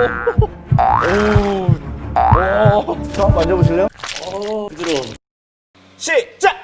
오. 자, 만져보실래요? 어, 부드러워. 시작!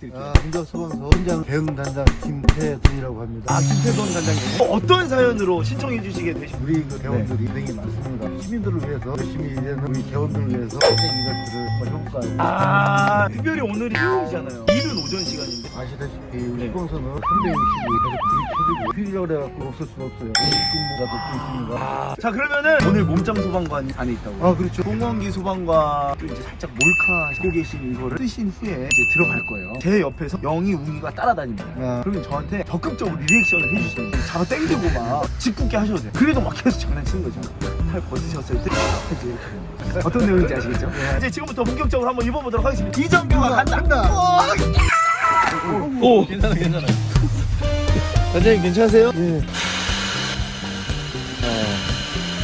부탁드릴게요. 아, 공작소방서 현장 대응 담당 김태돈이라고 합니다. 아, 김태돈 단장님. 어떤 사연으로 신청해 주시게 되신 우리 그 대원들이 굉장히 많습니다. 시민들을 위해서 열심히 일하는 우리 대원들을 위해서 이벤트를 한번 해볼까 하고 아, 특별히 오늘이 일요일이잖아요. 일은 오전 시간인데. 아시다시피 우리 소방서는 365일 계속 불이 켜지고 휴일이라고 해갖고 없을 수 없어요. 근무가 또 있습니다. 아, 자, 그러면은 오늘 몸짱 소방관 안에 있다고. 아, 그렇죠. 공원기 소방관 또 이제 살짝 몰카 하고 계신 이거를 쓰신 후에 이제 들어갈 거예요. 제 옆에서 영희 웅이가 따라다닙니다. 아. 그러면 저한테 적극적으로 리액션을 해주시는 거예요. 잡아 당기고 막 짓궂게 하셔도 돼요. 그래도 막 계속 장난치는 거죠. 팔 벗으셨을 때 이제 이렇게 되는 거예요. 어떤 내용인지 아시겠죠? 이제 지금부터 본격적으로 한번 입어보도록 하겠습니다. 이정규가 간다. 오, 괜찮아, 괜찮아. 단장님 괜찮으세요? 예.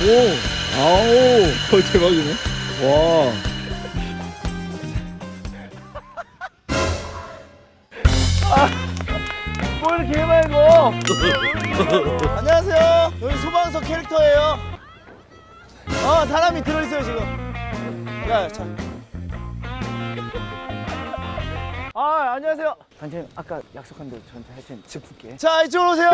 오, 아오, 어, 대박이네. 와. 뭐 이렇게 해맑고. 안녕하세요. 여기 소방서 캐릭터예요. 어, 사람이 들어있어요, 지금. 야, 참. 아, 안녕하세요. 단장님, 아까 약속한 대로 저한테 할 테니 짚을게. 자, 이쪽으로 오세요.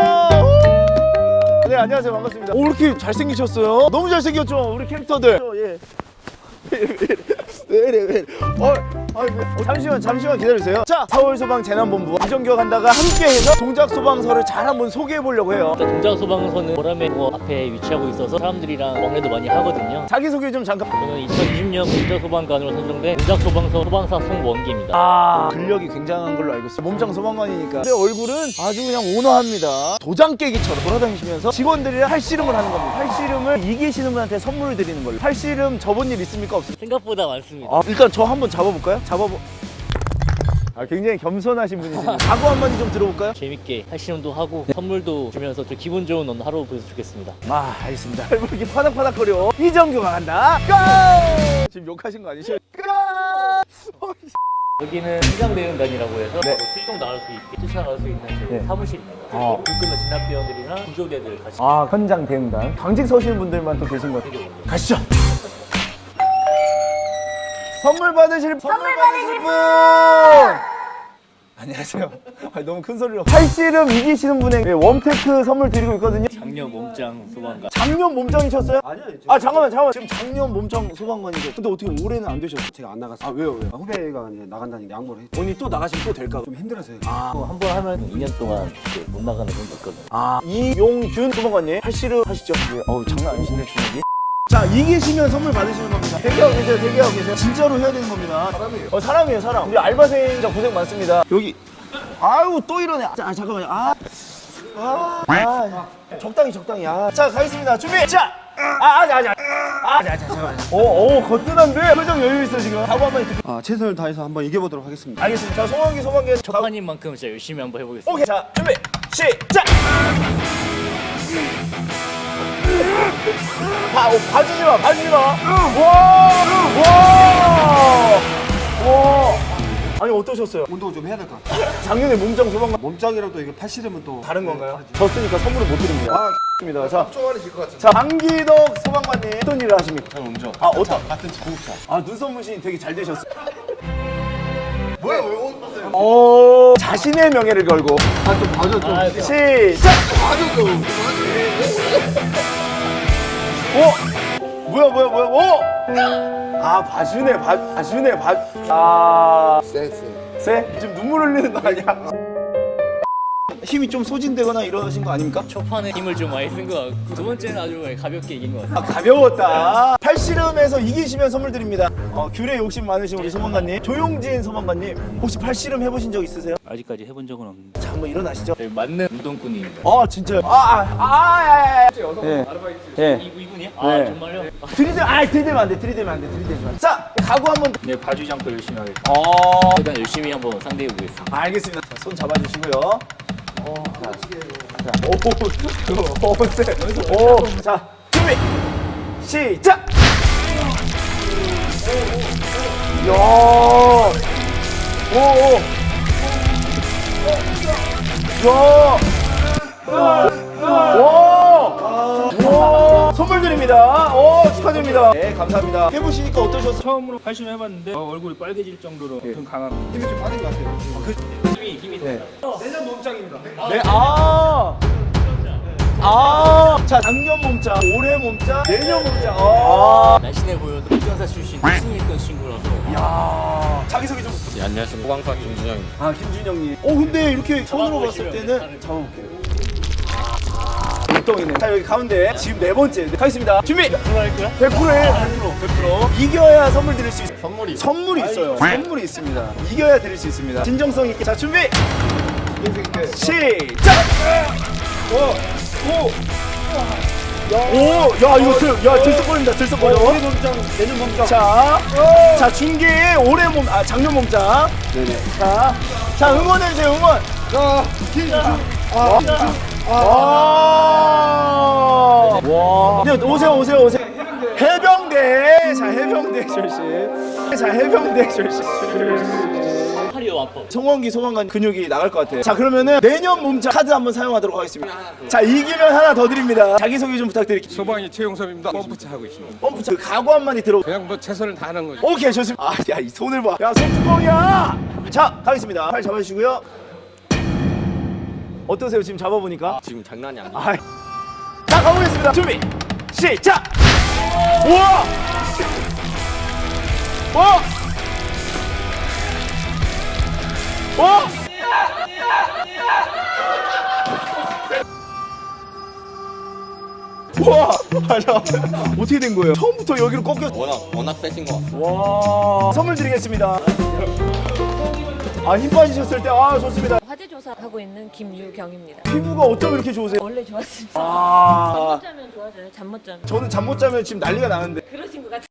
네, 안녕하세요. 반갑습니다. 오, 이렇게 잘생기셨어요? 너무 잘생겼죠? 우리 캐릭터들. 예. 왜 이래, 왜 이래. 어, 아, 왜- 어, 잠시만, 잠시만 기다려주세요. 자, 서울소방재난본부 이정규 간다가 함께해서 동작소방서를 잘 한번 소개해보려고 해요. 일단 동작 소방서는 보람의 공원 앞에 위치하고 있어서 사람들이랑 왕래도 많이 하거든요. 자기소개 좀 잠깐. 저는 2020년 동작 소방관으로 선정된 동작 소방서 소방사 송원기입니다. 아, 근력이 굉장한 걸로 알고 있어요. 몸짱 소방관이니까. 근데 얼굴은 아주 그냥 온화합니다. 도장 깨기처럼 돌아다니시면서 직원들이랑 팔씨름을 하는 겁니다. 팔씨름을 이기시는 분한테 선물을 드리는 걸로. 팔씨름 접은 일 있습니까? 없습니까? 생각보다 많습니다. 아, 일단 저 한번 잡아볼까요? 잡아보. 아, 굉장히 겸손하신 분이시네요. 각오 한마디 좀 들어볼까요? 재밌게 할시름도 하고 선물도 주면서 좀 기분 좋은 오늘 하루 보내서 좋겠습니다. 아, 알겠습니다. 왜 이렇게 파닥파닥거려? 이정규가 간다. 고! 지금 욕하신 거 아니죠? 고! 여기는 현장대응단이라고 해서 네. 바로 출동 나갈 수 있게 쫓아갈 수 있는 네. 사무실입니다. 어. 불끄면 진압대원들이랑 구조대들 같이 아, 현장 대응단. 당직 서시는 분들만 또 계신 것 같아요. 가시죠. 선물 받으실 선물 받으실 분. 안녕하세요. 아, 너무 큰 소리로. 팔씨름 이기시는 분에게 웜테크 선물 드리고 있거든요. 작년 몸짱 소방관 작년 몸짱이 셨어요? 아니요, 지금 아 잠깐만 잠깐만 지금 작년 몸짱 소방관이죠. 근데 어떻게 올해는 안 되셨어요? 제가 안 나갔어요. 아 왜요 왜요? 아, 후배가 이제 나간다니까 양보를 했죠. 본인 또 나가시면 또 될까? 좀 힘들어서요. 한번 하면 2년 동안 이제 못 나가는 분도 있거든요. 아 이용균 소방관님 팔씨름 하시죠? 예, 어우 장난 아니신데 주먹이. 자 이기시면 선물 받으시는 겁니다. 대기하고 계세요 대기하고 계세요. 진짜로 해야 되는 겁니다. 사람이에요. 어 사람이에요 사람. 우리 알바생 진짜 고생 많습니다. 여기. 아유 또 이러네. 자 아, 잠깐만요. 아. 아, 아, 적당히 적당히. 아. 자 가겠습니다. 준비. 자. 아, 아자, 아자. 아, 자, 자, 잠깐만. 오, 오, 거뜬한데? 표정 여유 있어, 지금. 각오 한번 듣게. 아, 최선을 다해서 한번 이겨보도록 하겠습니다. 알겠습니다. 자, 송환기, 송환기. 첫판인 만큼 진짜 열심히 한번 해보겠습니다. 오케이. 자, 준비. 시작! 봐, 오, 봐주지 마, 봐주지 마. 와! 와! 와! 아니, 어떠셨어요? 운동을 좀 해야 될 것 같아요. 작년에 몸짱 소방관 몸짱이라도 이게 팔씨름은 또 다른 건가요? 졌으니까 선물을 못 드립니다. 아, 입니다. 자, 자, 강기덕 소방관님 어떤 일을 하십니까? 저는 운전. 아, 어떤? 같은 자동차. 아, 눈썹 문신 되게 잘 되셨어요. 뭐야, 왜옷 봤어요? 오, 자신의 명예를 걸고. 아, 좀 봐줘, 좀. 아, 시작! 봐줘, 좀. 오! 뭐야, 뭐야, 뭐야, 오! 아, 봐주네, 봐, 봐주네, 봐. 아, 쎄, 쎄. 쎄? 지금 눈물 흘리는 거 아니야? 힘이 좀 소진되거나 이러신 거 아닙니까? 초판에 힘을 좀 많이 쓴 것 같고 두 번째는 아주 가볍게 이긴 것 같아요. 아, 가벼웠다. 팔씨름에서 이기시면 선물 드립니다. 어, 귤에 욕심 많으신 우리 소방관님. 조용진 소방관님. 혹시 팔씨름 해보신 적 있으세요? 아직까지 해본 적은 없는데 자, 한번 일어나시죠. 저희 맞는 운동꾼입니다. 아, 진짜요? 아, 아, 아, 아, 아, 여성 예. 예. 이분 이분이요? 아 네. 정말요? 들이대, 아, 들이대면 안 돼, 들이대면 안 돼, 들이대면 안 돼. 자, 각오 한번. 네 봐주지 않고 열심히 하겠습니다. 어, 일단 열심히 한번 상대해 보겠습니다. 알겠습니다. 자, 손 잡아주시고요. 오, 오, 세. 오, 자, 준비, 시작. 야, 오, 오, 야, 오, 오, 선물 드립니다. 오, 축하드립니다. 네, 감사합니다. 해보시니까 어떠셨어요? 처음으로 80 해봤는데 어, 얼굴이 빨개질 정도로 예. 좀 강한 힘이 좀 빠진 것 같아요. 그, 네. 내년 몸짱입니다. 네, 아. 아, 자, 작년 몸짱, 올해 몸짱, 내년 몸짱. 아. 날씬해 보여도 특전사 출신 승리 있던 친구라서 야. 자기 소개 좀. 네, 안녕하세요. 호광파 김준영입니다. 아, 김준영님. 어, 근데 이렇게 손으로 봤을 때는 잡아볼게요. 똥이네. 자, 여기 가운데 지금 네 번째. 네, 가겠습니다. 준비! 100%할 거야? 100%예요. 100%. 100%. 이겨야 선물 드릴 수 있어요. 선물이 선물이 있어요. 선물이 있습니다. 이겨야 드릴 수 있습니다. 진정성 있게. 자, 준비! 시작! 오! 오! 오! 야, 이거 들, 야, 들썩거린다, 들썩거려. 올해 몸짱, 내년 몸짱. 자, 자, 중계에 올해 몸, 아, 작년 몸짱. 네네. 자, 자, 응원해 주세요, 응원. 자, 아, 아, 와. 네, 오세요, 오세요, 오세요. 해병대. 자, 해병대 출신. 자, 해병대 출신. 팔이요. 송원기 소방관 근육이 나갈 것 같아요. 자 그러면은 내년 몸짱 카드 한번 사용하도록 하겠습니다. 자 이기면 하나 더 드립니다. 자기 소개 좀 부탁드릴게요. 소방이 최용섭입니다. 펌프차 하고 있습니다. 펌프 그 각오 한 마디 들어. 그냥 뭐 최선을 다하는 거죠. 오케이 좋습니다. 아 야 이 손을 봐. 야 손 뚜껑이야. 자 가겠습니다. 팔 잡아주시고요. 어떠세요 지금 잡아보니까? 지금 장난이 아니에요. 아, 자 가보겠습니다. 준비 시작. 우와. 와. 와. 와, 아니야. 어떻게 된 거예요? 처음부터 여기로 꺾여. 워낙 워낙 세신 것 같아요. 와, 선물 드리겠습니다. 아, 힘 빠지셨을 때, 아, 좋습니다. 화재 조사하고 있는 김유경입니다. 피부가 어쩜 이렇게 좋으세요? 원래 좋았습니다. 아, 잠 못 자면 좋아져요. 잠 못 자면. 저는 잠 못 자면 지금 난리가 나는데. 그러신 것 같아요.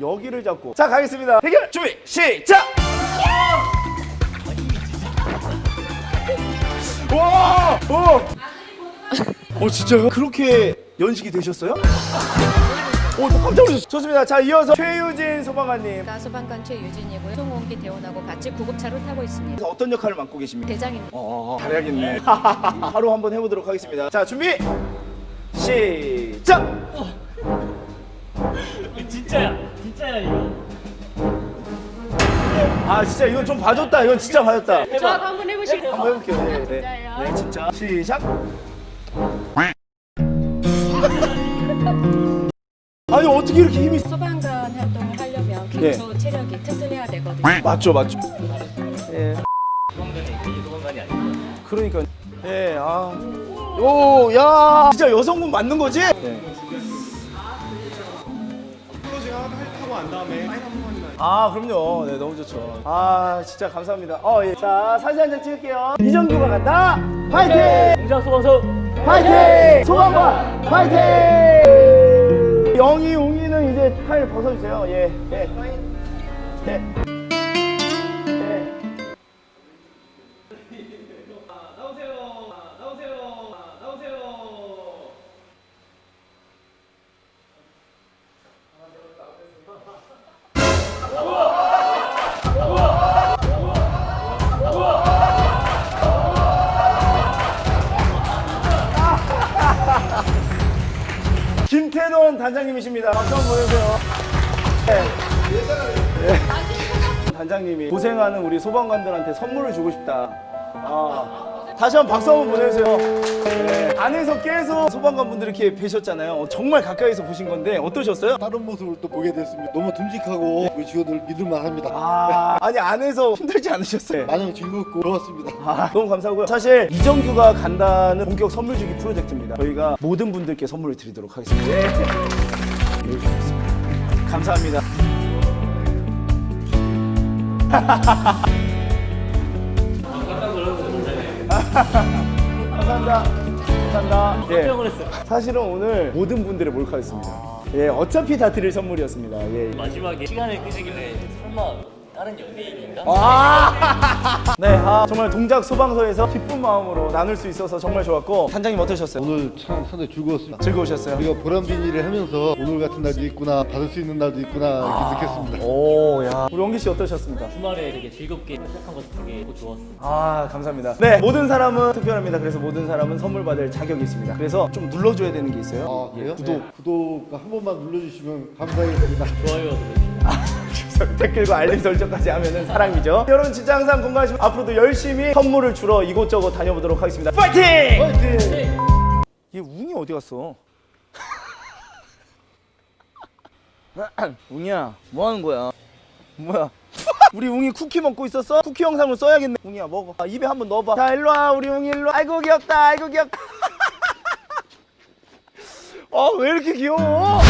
여기를 잡고. 자, 가겠습니다. 대결 준비, 시작! 와! 어! 어, 진짜요? 그렇게 연식이 되셨어요? 오, 또 깜짝 놀랐어요. 좋습니다. 자, 이어서 최유진 소방관님. 가 소방관 최유진이고요. 송원기 대원하고 같이 구급차를 타고 있습니다. 어떤 역할을 맡고 계십니까? 대장입니다. 어, 잘해야겠네. 바로 한번 해보도록 하겠습니다. 자, 준비! 시작! 진짜야. 진짜야 이거. 아, 진짜 이건 좀 봐줬다. 이건 진짜 봐줬다. 저도 한번 해보실게요. 한번 해볼게요. 네, 네. 진짜요? 네, 진짜. 시작. 아니 어떻게 이렇게 힘이 소방관 활동을 하려면 네. 기초 체력이 튼튼해야 되거든요. 맞죠, 맞죠. 예, 소방관이 이 소방관이 아니고. 그러니까. 예, 아. 오, 야. 진짜 여성분 맞는 거지? 네. 클로징 하고 안 다음에 사인 한 번만. 아, 그럼요. 네, 너무 좋죠. 아, 진짜 감사합니다. 어, 예. 자, 사진 한 장 찍을게요. 이정규가 간다. 화이팅! 공장 소방서. 화이팅! 소방관 화이팅! 영희, 웅이는 이제 타일 벗어주세요. 예, 예. 예. 예. 김태돈 단장님이십니다. 박수 한번 보내주세요. 네. 네. 단장님이 고생하는 우리 소방관들한테 선물을 주고 싶다. 아, 다시 한번 박수 한번 보내주세요. 네. 안에서 계속 소방관 분들 이렇게 뵈셨잖아요. 정말 가까이서 보신 건데 어떠셨어요? 다른 모습을 또 보게 됐습니다. 너무 듬직하고 우리 직원들 믿을만 합니다. 아, 아니 안에서 힘들지 않으셨어요? 마냥 즐겁고 좋았습니다. 아, 너무 감사하고요. 사실 이정규가 간다는 본격 선물 주기 프로젝트입니다. 저희가 모든 분들께 선물을 드리도록 하겠습니다. 네. 이렇게 하겠습니다. 감사합니다. 감사합니다. 감사합니다. 예. 깜짝 놀랐어요. 사실은 오늘 모든 분들을 몰카했습니다. 예, 어차피 다 드릴 선물이었습니다. 예, 예. 마지막에 시간을 끄시길래 설마 다른 연예인인가? 아! 네, 아, 정말 동작 소방서에서 기쁜 마음으로 나눌 수 있어서 정말 좋았고 단장님 어떠셨어요? 오늘 참 상당히 즐거웠습니다. 즐거우셨어요? 우리가 보람 비닐을 하면서 오늘 같은 날도 있구나 받을 수 있는 날도 있구나 이렇게 느꼈습니다. 오, 야. 우리 원기 씨 어떠셨습니까? 주말에 되게 즐겁게 시작한 것도 되게 좋았어요. 아, 감사합니다. 네, 모든 사람은 특별합니다. 그래서 모든 사람은 선물 받을 자격이 있습니다. 그래서 좀 눌러줘야 되는 게 있어요. 아 그래요? 구독. 네, 구독 한 번만 눌러주시면 감사하겠습니다. 좋아요 누르시면 댓글과 알림 설정까지 하면은 사랑이죠. 여러분 진짜 항상 건강하시고 앞으로도 열심히 선물을 주러 이곳저곳 다녀보도록 하겠습니다. 파이팅! 파이팅! 얘 웅이 어디 갔어? 웅이야, 뭐 하는 거야? 뭐야? 우리 웅이 쿠키 먹고 있었어? 쿠키 영상을 써야겠네. 웅이야, 먹어. 아, 입에 한번 넣어봐. 자, 일로 와, 우리 웅이 일로. 와. 아이고 귀엽다, 아이고 귀엽다. 아, 왜 이렇게 귀여워?